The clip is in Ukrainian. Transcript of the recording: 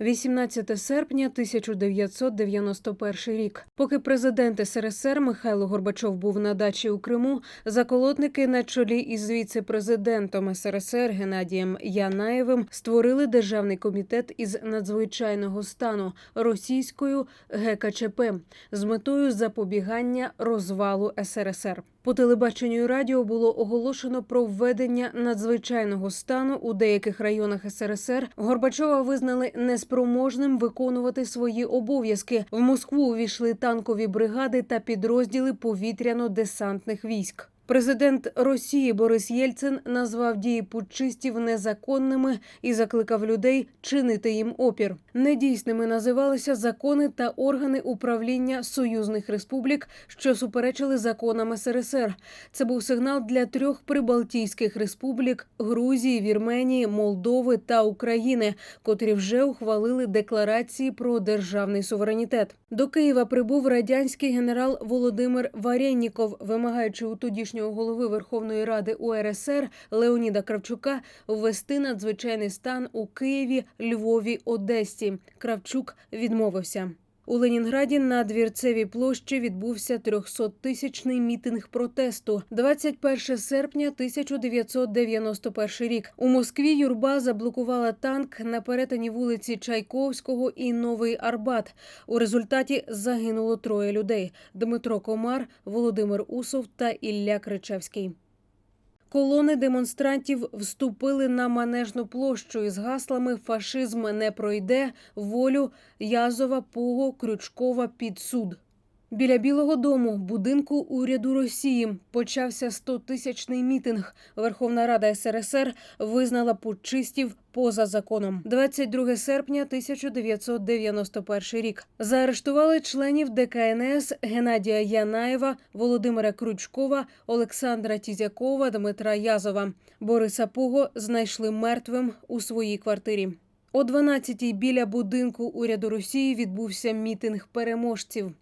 18 серпня 1991 рік. Поки президент СРСР Михайло Горбачов був на дачі у Криму, заколотники на чолі із віце-президентом СРСР Геннадієм Янаєвим створили державний комітет із надзвичайного стану російською ГКЧП з метою запобігання розвалу СРСР. По телебаченню і радіо було оголошено про введення надзвичайного стану у деяких районах СРСР. Горбачова визнали неспроможним виконувати свої обов'язки. В Москву увійшли танкові бригади та підрозділи повітряно-десантних військ. Президент Росії Борис Єльцин назвав дії путчистів незаконними і закликав людей чинити їм опір. Недійсними називалися закони та органи управління союзних республік, що суперечили законам СРСР. Це був сигнал для трьох прибалтійських республік Грузії, Вірменії, Молдови та України, котрі вже ухвалили декларації про державний суверенітет. До Києва прибув радянський генерал Володимир Варєнніков, вимагаючи у тодішнього голови Верховної Ради УРСР Леоніда Кравчука ввести надзвичайний стан у Києві, Львові, Одесі. Кравчук відмовився. У Ленінграді на двірцевій площі відбувся 300-тисячний мітинг протесту. 21 серпня 1991 рік. У Москві юрба заблокувала танк на перетині вулиці Чайковського і Новий Арбат. У результаті загинуло троє людей: Дмитро Комар, Володимир Усов та Ілля Кричевський. Колони демонстрантів вступили на манежну площу із гаслами Фашизм не пройде, волю, Язова, Пуго, Крючкова під суд. Біля Білого дому, будинку уряду Росії, почався 100-тисячний мітинг. Верховна Рада СРСР визнала путчистів поза законом. 22 серпня 1991 рік. Заарештували членів ДКНС Геннадія Янаєва, Володимира Крючкова, Олександра Тізякова, Дмитра Язова. Бориса Пуго знайшли мертвим у своїй квартирі. О 12-й біля будинку уряду Росії відбувся мітинг переможців.